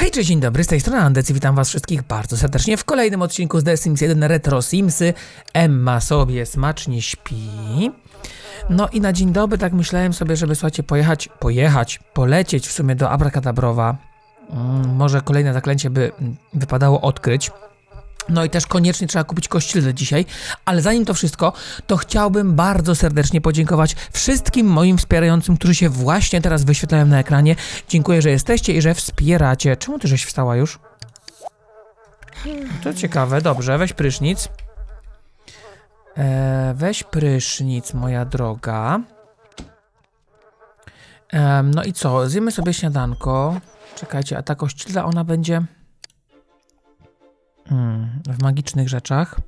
Hej, cześć, dzień dobry, z tej strony Andec witam was wszystkich bardzo serdecznie w kolejnym odcinku z The Sims 1 Retro Simsy. Emma sobie smacznie śpi. No i na dzień dobry tak myślałem sobie, żeby słuchajcie, pojechać, pojechać, polecieć w sumie do Abracadabrowa. Mm, może kolejne zaklęcie by wypadało odkryć. No i też koniecznie trzeba kupić kościelę dzisiaj, ale zanim to wszystko, to chciałbym bardzo serdecznie podziękować wszystkim moim wspierającym, którzy się właśnie teraz wyświetlają na ekranie. Dziękuję, że jesteście i że wspieracie. Czemu ty żeś wstała już? To ciekawe, dobrze, weź prysznic. E, weź prysznic, moja droga. No i co, zjemy sobie śniadanko. Czekajcie, a ta kościelna ona będzie... Hmm, w magicznych rzeczach.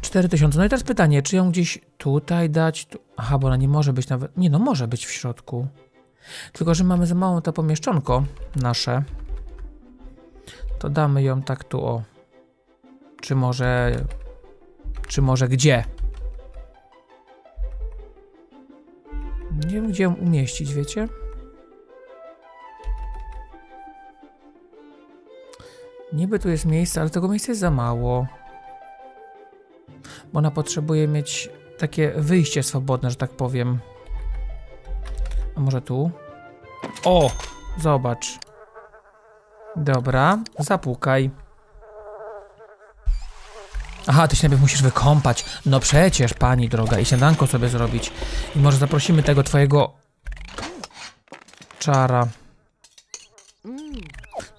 4000. No i teraz pytanie, czy ją gdzieś tutaj dać? Tu... Aha, bo ona nie może być nawet. Nie, no może być w środku. Tylko, że mamy za małą to pomieszczonko nasze. To damy ją tak tu o. Czy może. Czy może gdzie? Nie wiem, gdzie ją umieścić, wiecie? Niby tu jest miejsce, ale tego miejsca jest za mało. Bo ona potrzebuje mieć takie wyjście swobodne, że tak powiem. A może tu? O! Zobacz. Dobra, zapukaj. Aha, ty się najpierw musisz wykąpać. No przecież, pani droga, i śniadanko sobie zrobić. I może zaprosimy tego twojego czara.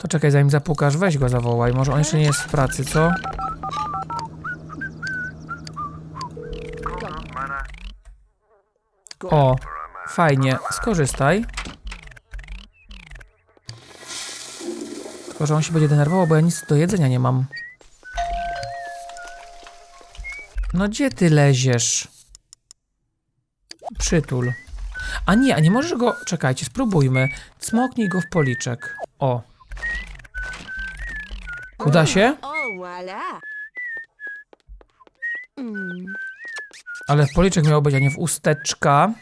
To czekaj, zanim zapukasz, weź go zawołaj. Może on jeszcze nie jest w pracy, co? O, fajnie, skorzystaj. Tylko, że on się będzie denerwował, bo ja nic do jedzenia nie mam. No gdzie ty leziesz? Przytul. A nie, a nie możesz go... Czekajcie, spróbujmy. Cmoknij go w policzek. O. Uda się? Hmm. Ale w policzek miało być, a nie w usteczka.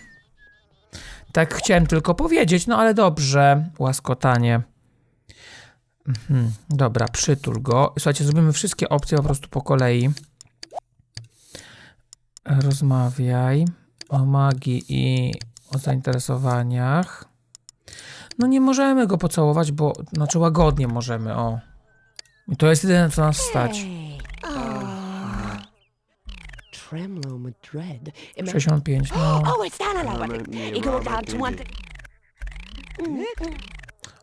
Tak chciałem tylko powiedzieć, no ale dobrze. Łaskotanie. Mhm. Dobra, przytul go. Słuchajcie, zrobimy wszystkie opcje po prostu po kolei. Rozmawiaj o magii i o zainteresowaniach. No nie możemy go pocałować, bo znaczy łagodnie możemy, o. I to jest jedyne, co nas stać. Hey. Oh. Tremolo Madrid. Ima- 65, no. Oh.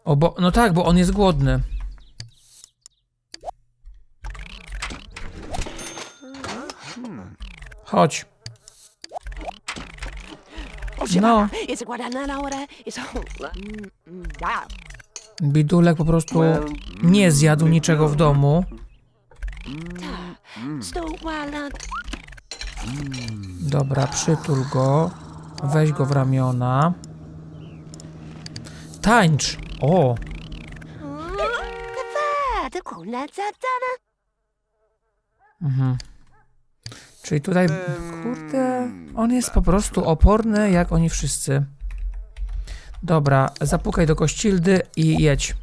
O, bo, no tak, bo on jest głodny. Chodź. No, bidulek po prostu nie zjadł niczego w domu. Dobra, przytul go. Weź go w ramiona. Tańcz. O, mhm. Czyli tutaj, kurde, on jest po prostu oporny jak oni wszyscy. Dobra, zapukaj do kościldy i jedź.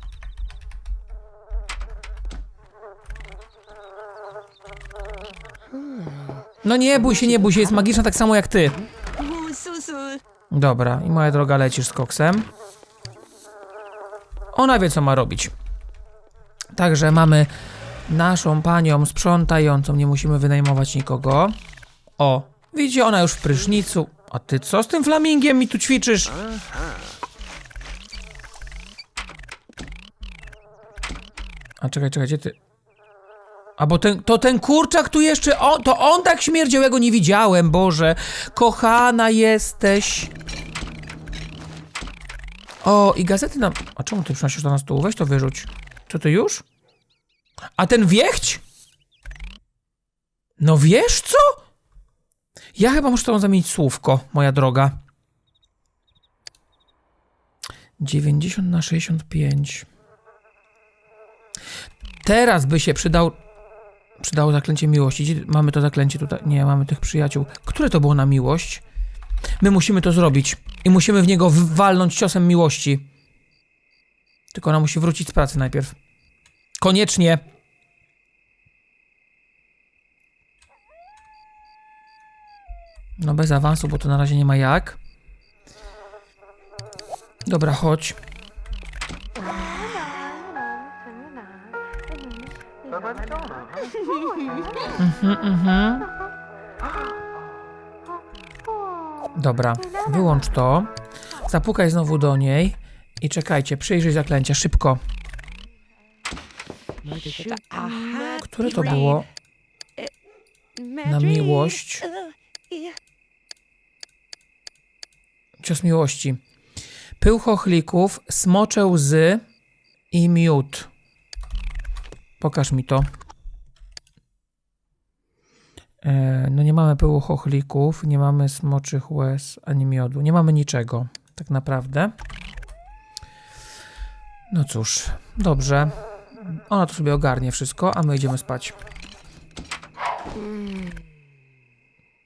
No nie bój się, nie bój się, jest magiczna tak samo jak ty. Dobra, i moja droga lecisz z koksem. Ona wie, co ma robić. Także mamy naszą panią sprzątającą, nie musimy wynajmować nikogo. O, widzicie, ona już w prysznicu. A ty co z tym flamingiem mi tu ćwiczysz? A czekaj, czekaj, gdzie ty? A bo ten, to ten kurczak tu jeszcze, on, to on tak śmierdział, ja go nie widziałem, Boże. Kochana jesteś. O, i gazety nam... A czemu ty przynosisz to na stół? Weź to wyrzuć. Co to już? A ten wiechć? No wiesz co? Ja chyba muszę to zamienić słówko, moja droga. 90 na 65. Teraz by się przydał. Przydało zaklęcie miłości. Mamy to zaklęcie tutaj? Nie, mamy tych przyjaciół. Które to było na miłość? My musimy to zrobić. I musimy w niego walnąć ciosem miłości. Tylko ona musi wrócić z pracy najpierw. Koniecznie. No bez awansu, bo to na razie nie ma jak. Dobra, chodź. Mhm, mhm. Dobra, wyłącz to. Zapukaj znowu do niej. I czekajcie, przyjrzyj zaklęcia, szybko. Które to było? Na miłość. Cios miłości. Pył chochlików, smocze łzy i miód. Pokaż mi to. E, no nie mamy pyłu chochlików, nie mamy smoczych łez ani miodu. Nie mamy niczego, tak naprawdę. No cóż, dobrze. Ona to sobie ogarnie wszystko, a my idziemy spać.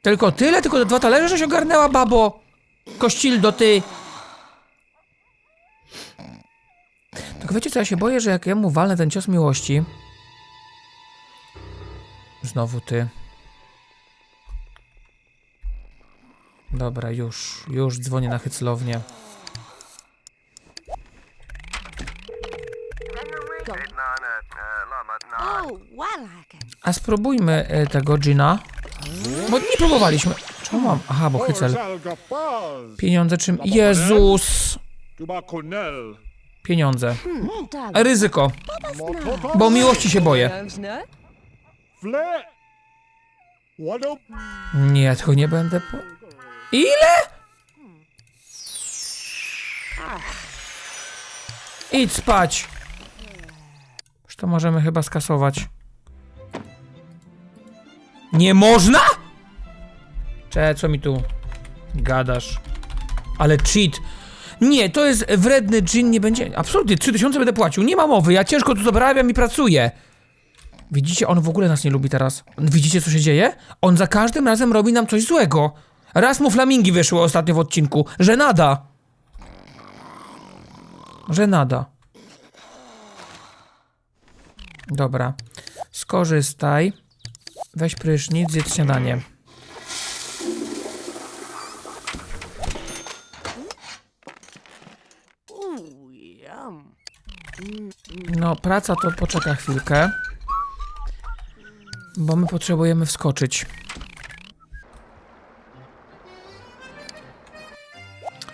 Tylko tyle? Tylko dwa talerze, żeś ogarnęła, babo? Kościldo, ty! Tylko wiecie co, ja się boję, że jak ja mu walnę ten cios miłości... Znowu ty. Dobra, już, już dzwonię na hyclownię. Oh. A spróbujmy e, tego Gina. Bo nie próbowaliśmy. Czemu mam? Aha, bo hycel. Pieniądze czym? Jezus! Pieniądze. Ryzyko. Bo miłości się boję. Fle. Nie, tego nie będę po... Ile? Idź spać. Już to możemy chyba skasować. Nie można? Cze, co mi tu gadasz? Ale cheat. Nie, to jest wredny dżin, nie będzie... Absolutnie, 3000 będę płacił, nie ma mowy, ja ciężko tu doprawiam i pracuję. Widzicie, on w ogóle nas nie lubi teraz. Widzicie, co się dzieje? On za każdym razem robi nam coś złego. Raz mu flamingi wyszły ostatnio w odcinku. Żenada. Żenada. Dobra. Skorzystaj. Weź prysznic, zjedz śniadanie. No, praca to poczeka chwilkę. Bo my potrzebujemy wskoczyć.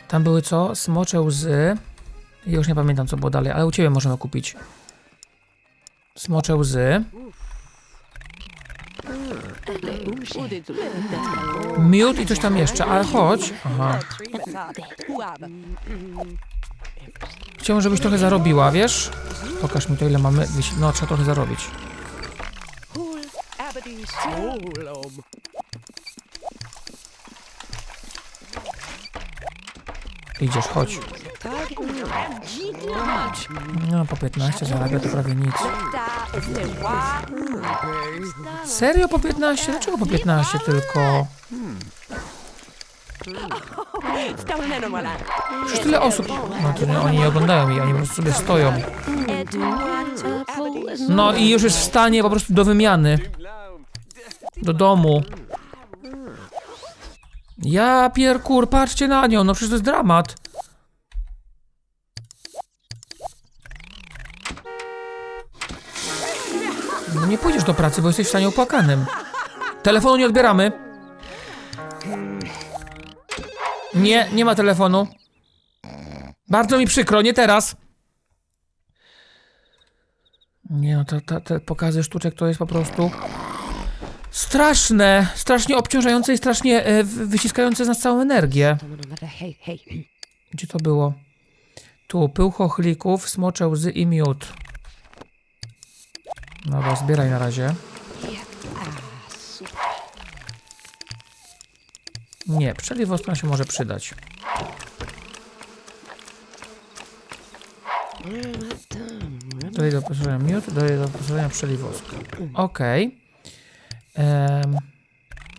Tam były co? Smocze łzy. Już nie pamiętam co było dalej, ale u ciebie możemy kupić. Smocze łzy. Miód i coś tam jeszcze, ale chodź. Aha. Chciałbym, żebyś trochę zarobiła, wiesz? Pokaż mi to, ile mamy. No, trzeba trochę zarobić. Idziesz, chodź. No, po 15 zarabia to prawie nic. Serio po 15? Dlaczego po 15 tylko? Przecież tyle osób. No to nie, oni nie oglądają jej, oni po prostu sobie stoją. No i już jest w stanie po prostu do wymiany. Do domu. Ja pierkur, patrzcie na nią, no przecież to jest dramat. No nie pójdziesz do pracy, bo jesteś w stanie opłakanym. Telefonu nie odbieramy. Nie, nie ma telefonu. Bardzo mi przykro, nie teraz. Nie no, te, te, te pokazy sztuczek to jest po prostu straszne, strasznie obciążające i strasznie e, wy- wyciskające z nas całą energię. Gdzie to było? Tu, pył chochlików, smocze łzy i miód. Dobra, zbieraj na razie. Nie, przeliwostka się może przydać. Dodaj do posolenia miód, dodaj do posolenia przeliwostka. Okej. Em,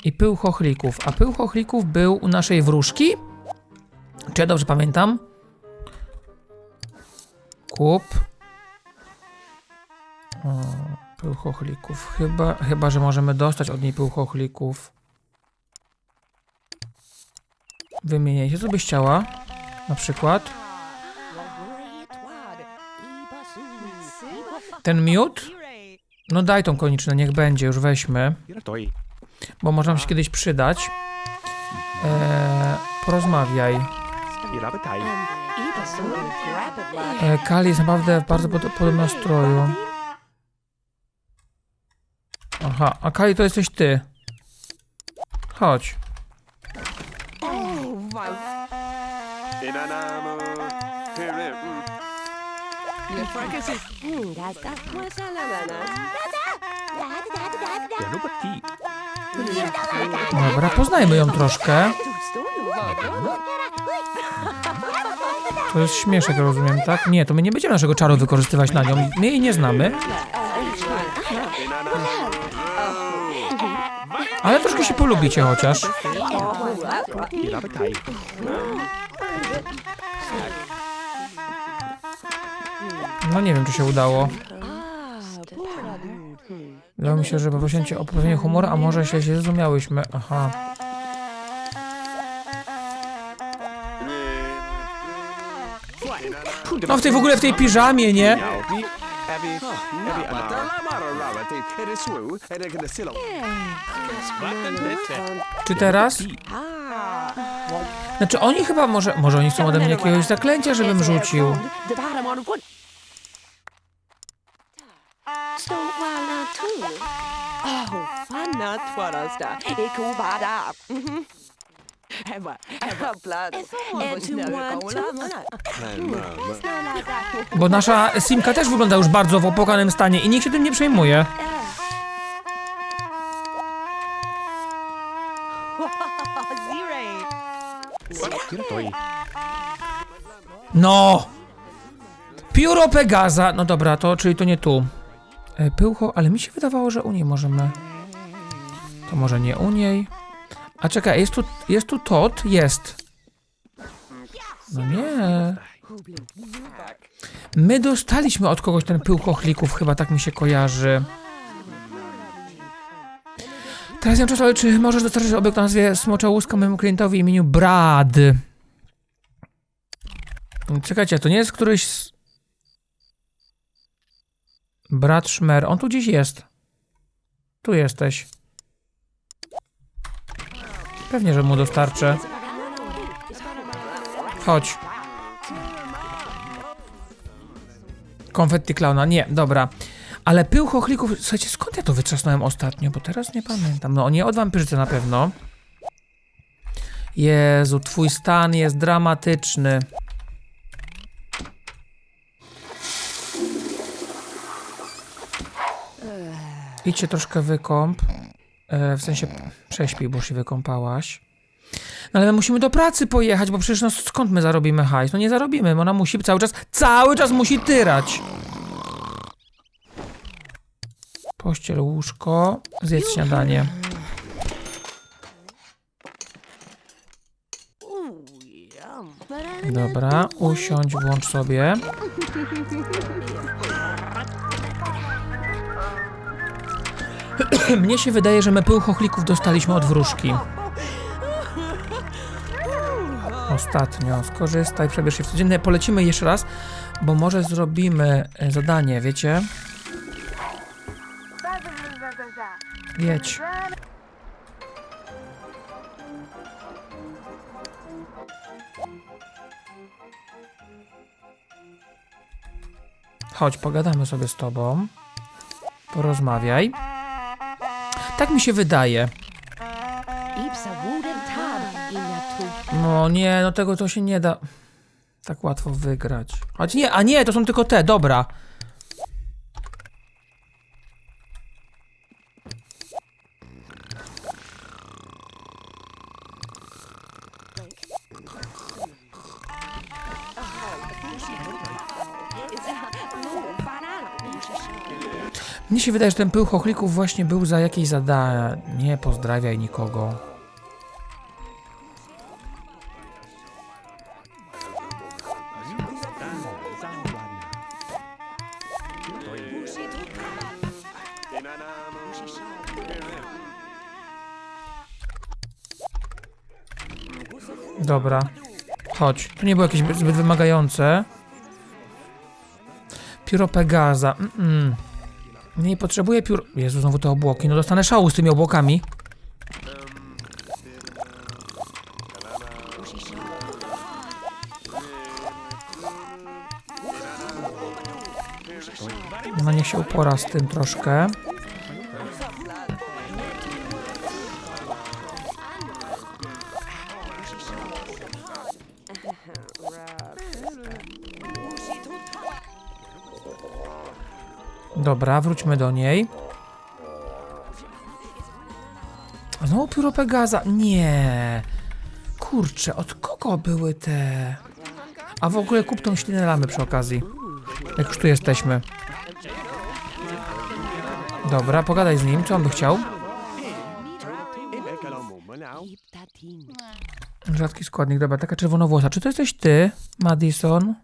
I pył chochlików. A pył chochlików był u naszej wróżki? Czy ja dobrze pamiętam? Kup. O, pył chochlików. Chyba, chyba, że możemy dostać od niej pył chochlików. Wymieniaj się, co byś chciała? Na przykład ten miód? No daj tą koniczne, niech będzie, już weźmy. Bo może nam się kiedyś przydać. Eee, porozmawiaj. Irabetaj. E, Kali jest naprawdę w bardzo pod, podobnym nastroju. Aha, a Kali to jesteś ty. Chodź. Dobra, poznajmy ją troszkę. To jest śmieszek, rozumiem, tak? Nie, to my nie będziemy naszego czaru wykorzystywać na nią. My jej nie znamy. Ale troszkę się polubicie chociaż. No nie wiem, czy się udało. Wydawało mi się, że poprosiłem cię o poprawienie humoru, a może się zrozumiałyśmy. Aha. No w tej w ogóle w tej piżamie, nie? Czy teraz? Znaczy oni chyba może, może oni chcą ode mnie jakiegoś zaklęcia, żebym rzucił. Oh, fanna twarasta. Ekobada. Blood. Bo nasza Simka też wygląda już bardzo w opłakanym stanie i nikt się tym nie przejmuje. No! Pióro Pegaza. No dobra, to czyli to nie tu. E, Pyłcho, ale mi się wydawało, że u niej możemy. To może nie u niej. A czekaj, jest tu, jest tu Tot? Jest. No nie. My dostaliśmy od kogoś ten pył chochlików, chyba tak mi się kojarzy. Teraz ja czas, czy możesz dostarczyć obiekt o nazwie Smocza Łuska mojemu klientowi imieniu Brad? Czekajcie, to nie jest któryś z... Brat Szmer, on tu gdzieś jest. Tu jesteś. Pewnie, że mu dostarczę. Chodź. Konfetti klauna, nie, dobra. Ale pył chochlików, słuchajcie, skąd ja to wytrzasnąłem ostatnio, bo teraz nie pamiętam. No nie od wampirzycy na pewno. Jezu, twój stan jest dramatyczny. Idź się troszkę wykąp. E, w sensie prześpij, bo się wykąpałaś. No ale my musimy do pracy pojechać, bo przecież no skąd my zarobimy hajs? No nie zarobimy, ona musi cały czas, cały czas musi tyrać. Pościel, łóżko, zjedz śniadanie. Dobra, usiądź, włącz sobie. Mnie się wydaje, że my pył chochlików dostaliśmy od wróżki. Ostatnio. Skorzystaj, przebierz się w codzienne. Polecimy jeszcze raz, bo może zrobimy e, zadanie, wiecie? Jedź. Chodź, pogadamy sobie z tobą. Porozmawiaj. Tak mi się wydaje. No nie, no tego to się nie da tak łatwo wygrać. Choć nie, a nie, to są tylko te, dobra. Mnie się wydaje, że ten pył chochlików właśnie był za jakieś zadanie. Nie pozdrawiaj nikogo. Dobra. Chodź. To nie było jakieś zbyt wymagające. Pióro Pegaza. Mm -mm. Nie potrzebuję piór... Jezu, znowu te obłoki. No dostanę szału z tymi obłokami. No niech się upora z tym troszkę. Dobra, wróćmy do niej. Znowu pióro Pegaza. Nie. Kurczę, od kogo były te... A w ogóle kup tą ślinę lamy przy okazji. Jak już tu jesteśmy. Dobra, pogadaj z nim, co on by chciał. Rzadki składnik, dobra, taka czerwonowłosa. Czy to jesteś ty, Madison?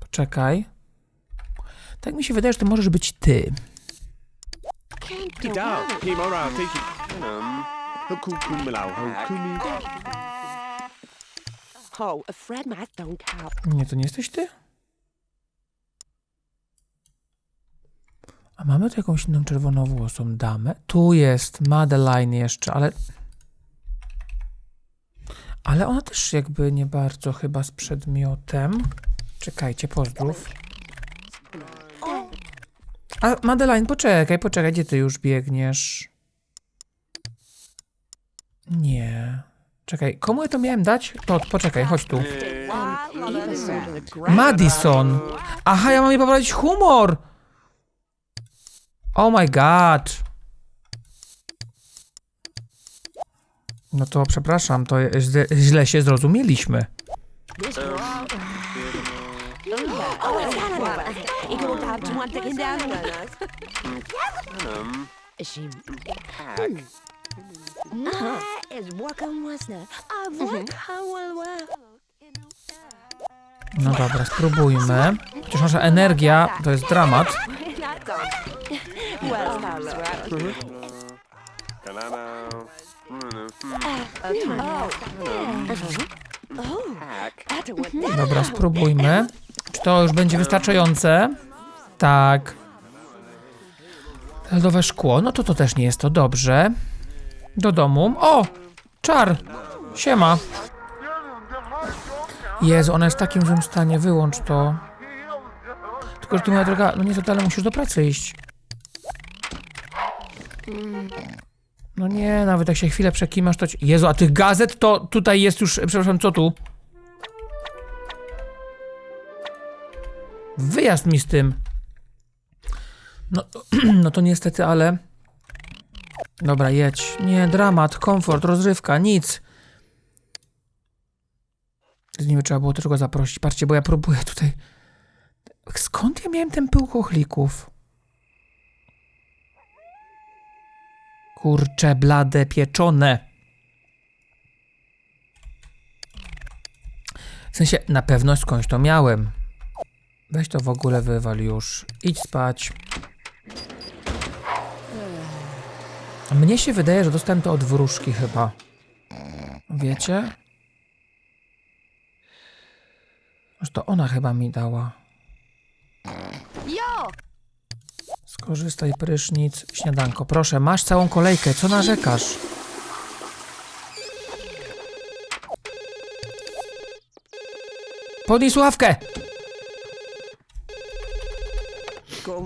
Poczekaj. Tak mi się wydaje, że to możesz być ty. Oh. Nie, to nie jesteś ty? A mamy tu jakąś inną czerwonowłosą damę? Tu jest Madeline jeszcze, ale... Ale ona też jakby nie bardzo chyba z przedmiotem. Czekajcie, pozdrów. A Madeline, poczekaj, poczekaj, gdzie ty już biegniesz? Nie. Czekaj, komu ja to miałem dać? To, poczekaj, chodź tu. Madison. Aha, ja mam jej poprawić humor. Oh my god. No to przepraszam, to źle, źle się zrozumieliśmy. Oh, it's to one down. She? Is working? I work well, well. No dobra, spróbujmy. Chociaż nasza energia to jest dramat. Dobra, spróbujmy. Czy to już będzie wystarczające? Tak. Lodowe szkło, no to to też nie jest to dobrze. Do domu. O! Czar! Siema. Jezu, ona jest w takim złym stanie, wyłącz to. Tylko, że ty moja droga, no nie to dalej musisz do pracy iść. No nie, nawet jak się chwilę przekimasz, to ci... Jezu, a tych gazet to tutaj jest już, przepraszam, co tu? Wyjazd mi z tym. No, no to niestety, ale... Dobra, jedź. Nie, dramat, komfort, rozrywka, nic. Z nimi trzeba było tylko zaprosić. Patrzcie, bo ja próbuję tutaj... Skąd ja miałem ten pył chochlików? Kurcze, blade, pieczone. W sensie, na pewno skądś to miałem. Weź to w ogóle wywal już. Idź spać. Mnie się wydaje, że dostałem to od wróżki chyba. Wiecie? Że to ona chyba mi dała. Skorzystaj prysznic, śniadanko. Proszę, masz całą kolejkę, co narzekasz? Podnij słuchawkę!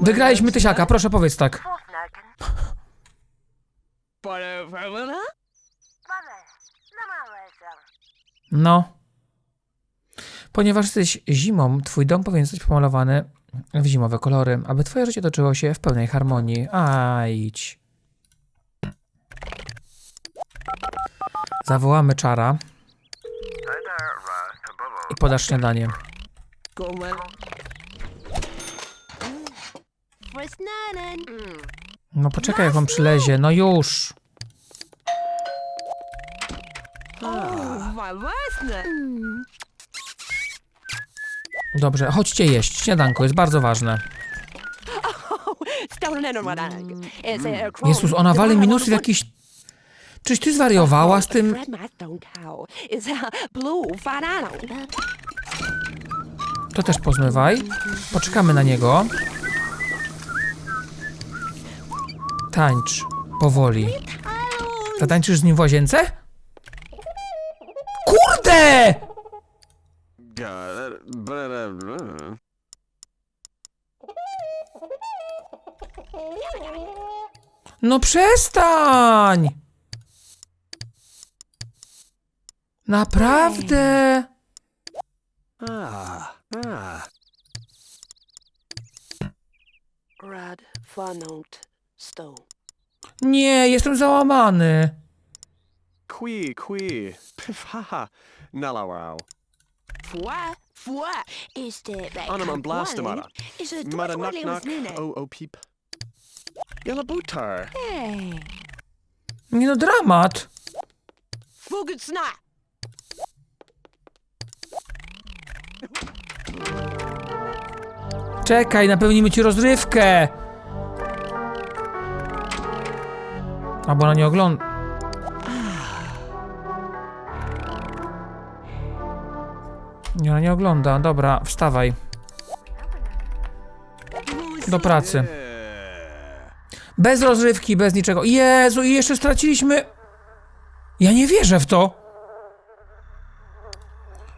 Wygraliśmy tysiaka, proszę powiedz tak. No. Ponieważ jesteś zimą, twój dom powinien zostać pomalowany w zimowe kolory, aby twoje życie toczyło się w pełnej harmonii. A idź. Zawołamy czara i podasz śniadanie. No poczekaj, jak on przylezie. No już. Dobrze, chodźcie jeść. Śniadanko jest bardzo ważne. It's a Jezus, ona wali minusy w jakiś Czyś ty zwariowała z tym? To też pozmywaj. Poczekamy na niego. Tańcz. Powoli. Zatańczysz z nim w łazience? Kurde! No przestań! Naprawdę? ah, ah. Stone. Nie, jestem załamany. Qui, qui. Haha. Nalawau. Fwa, fwa. Is the back Anna man blast mara. Is a Mara knock knock. Oh, oh, peep. Yalla bootar. Hey. Nie no, dramat. Fugen snap. Czekaj, napełnimy ci rozrywkę. Albo ona nie ogląda. Nie, ona nie ogląda. Dobra, wstawaj. Do pracy. Bez rozrywki, bez niczego. Jezu, i jeszcze straciliśmy... Ja nie wierzę w to.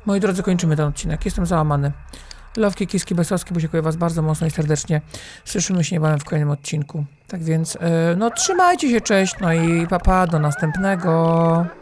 Moi drodzy, kończymy ten odcinek. Jestem załamany. Lowki, kiski, besowski, dziękuję was bardzo mocno i serdecznie. Słyszymy się niebawem w kolejnym odcinku. Tak więc, yy, no trzymajcie się, cześć, no i papa, do następnego.